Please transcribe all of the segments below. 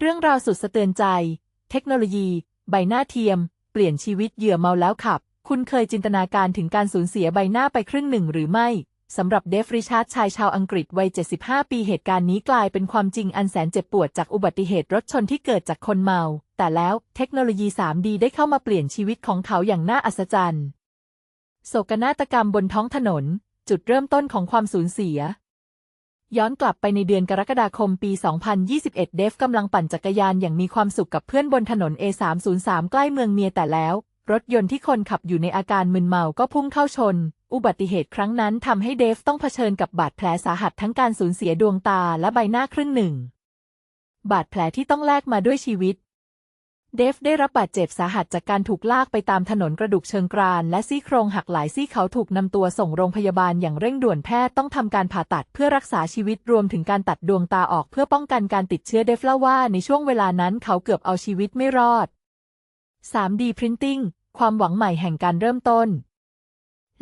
เรื่องราวสุดสะเตือนใจ เทคโนโลยี ใบหน้าเทียม เปลี่ยนชีวิตเหยื่อเมาแล้วขับ คุณเคยจินตนาการถึงการสูญเสียใบหน้าไปครึ่งหนึ่งหรือไม่ สำหรับเดฟริชาร์ดชายชาวอังกฤษวัย 75 ปีเหตุการณ์นี้กลายเป็นความจริงอันแสนเจ็บปวดจากอุบัติเหตุรถชนที่เกิดจากคนเมา แต่แล้วเทคโนโลยี 3D ได้เข้ามาเปลี่ยนชีวิตของเขาอย่างน่าอัศจรรย์โศกนาฏกรรมบนท้องถนน จุดเริ่มต้นของความสูญเสีย ย้อนกลับไปในเดือนกรกฎาคมปี 2021 เดฟกำลังปั่นจักรยานอย่างมีความสุขกับเพื่อนบนถนน A303 ใกล้เมืองเมียแต่แล้ว รถยนต์ที่คนขับอยู่ในอาการมึนเมาก็พุ่งเข้าชน อุบัติเหตุครั้งนั้นทำให้เดฟต้องเผชิญกับบาดแผลสาหัสทั้งการสูญเสียดวงตาและใบหน้าครึ่งหนึ่ง บาดแผลที่ต้องแลกมาด้วยชีวิต เดฟได้รับบาดเจ็บสาหัสจากการถูกลากไปตามถนนกระดูกเชิงกราน และซี่โครงหักหลายซี่เขาถูกนำตัวส่งโรงพยาบาลอย่างเร่งด่วนแพทย์ต้องทำการผ่าตัดเพื่อรักษาชีวิตรวมถึงการตัดดวงตาออกเพื่อป้องกันการติดเชื้อเดฟเล่าว่าในช่วงเวลานั้นเขาเกือบเอาชีวิตไม่รอด 3D Printing ความหวังใหม่แห่งการเริ่มต้น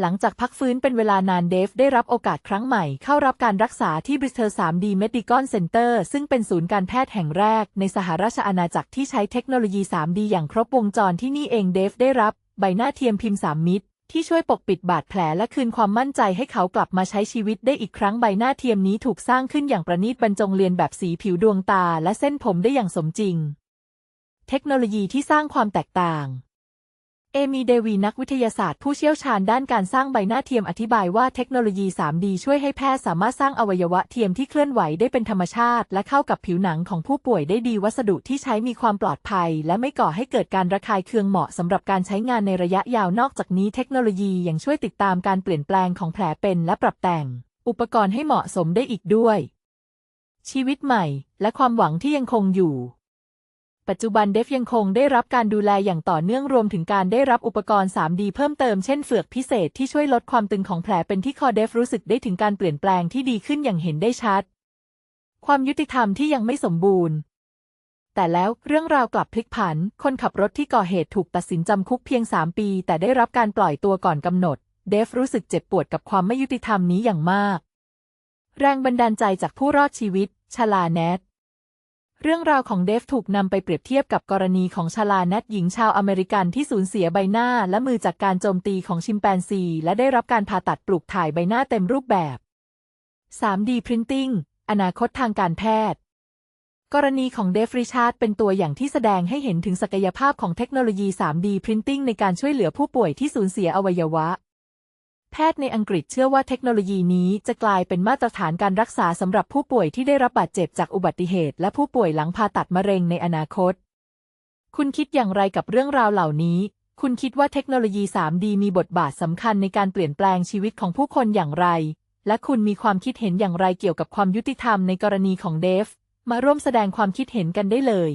หลังจากพักฟื้นเป็นเวลานานเดฟได้รับโอกาสครั้งใหม่เข้ารับการรักษาที่ Bristol 3D Medical Center ซึ่งเป็นศูนย์การแพทย์แห่งแรกในสหราชอาณาจักรที่ใช้เทคโนโลยี 3D อย่างครบวงจรที่นี่เองเดฟได้รับ ใบหน้าเทียมพิมพ์3มิติที่ช่วยปกปิดบาดแผลและคืนความมั่นใจให้เขากลับมาใช้ชีวิตได้อีกครั้งใบหน้าเทียมนี้ถูกสร้างขึ้นอย่างประณีตบรรจงเรียนแบบสีผิวดวงตาและเส้นผมได้อย่างสมจริง เทคโนโลยีที่สร้างความแตกต่าง เอมีเดวีนักวิทยาศาสตร์ผู้เชี่ยวชาญด้านการสร้างใบหน้าเทียมอธิบายว่าเทคโนโลยี 3D ช่วยให้แพทย์สามารถสร้างอวัยวะเทียมที่เคลื่อนไหวได้เป็นธรรมชาติ และเข้ากับผิวหนังของผู้ป่วยได้ดีวัสดุที่ใช้มีความปลอดภัย และไม่ก่อให้เกิดการระคายเคืองเหมาะสำหรับการใช้งานในระยะยาวนอกจากนี้เทคโนโลยียังช่วยติดตามการเปลี่ยนแปลงของแผลเป็นและปรับแต่ง อุปกรณ์ให้เหมาะสมได้อีกด้วย ชีวิตใหม่ และความหวังที่ยังคงอยู่ ปัจจุบันเดฟยังคงได้รับการดูแลอย่างต่อเนื่องรวมถึงการได้รับอุปกรณ์ 3D เพิ่มเติมเช่นเฟือกพิเศษที่ช่วยลดความตึงของแผลเป็นที่คอเดฟรู้สึกได้ถึงการเปลี่ยนแปลงที่ดีขึ้นอย่างเห็นได้ชัด ความยุติธรรมที่ยังไม่สมบูรณ์ แต่แล้วเรื่องราวกลับพลิกผัน คนขับรถที่ก่อเหตุถูกตัดสินจำคุกเพียง 3 ปี แต่ได้รับการปล่อยตัวก่อนกำหนด เดฟรู้สึกเจ็บปวดกับความไม่ยุติธรรมนี้อย่างมาก แรงบันดาลใจจากผู้รอดชีวิตชลาแนท เรื่องราวของเดฟถูกนำไปเปรียบเทียบกับกรณีของชาลาแนทหญิงชาวอเมริกันที่สูญเสียใบหน้าและมือจากการโจมตีของชิมแปนซี และได้รับการผ่าตัดปลูกถ่ายใบหน้าเต็มรูปแบบ 3D Printing อนาคตทางการแพทย์ กรณีของเดฟริชาร์ดเป็นตัวอย่างที่แสดงให้เห็นถึงศักยภาพของเทคโนโลยี 3D Printing ในการช่วยเหลือผู้ป่วยที่สูญเสียอวัยวะ แพทย์ในอังกฤษเชื่อว่าเทคโนโลยีนี้จะกลายเป็นมาตรฐานการรักษาสำหรับผู้ป่วยที่ได้รับบาดเจ็บจากอุบัติเหตุ และผู้ป่วยหลังผ่าตัดมะเร็งในอนาคต คุณคิดอย่างไรกับเรื่องราวเหล่านี้ คุณคิดว่าเทคโนโลยี 3D มีบทบาทสำคัญในการเปลี่ยนแปลงชีวิตของผู้คนอย่างไร และคุณมีความคิดเห็นอย่างไรเกี่ยวกับความยุติธรรมในกรณีของเดฟ มาร่วมแสดงความคิดเห็นกันได้เลย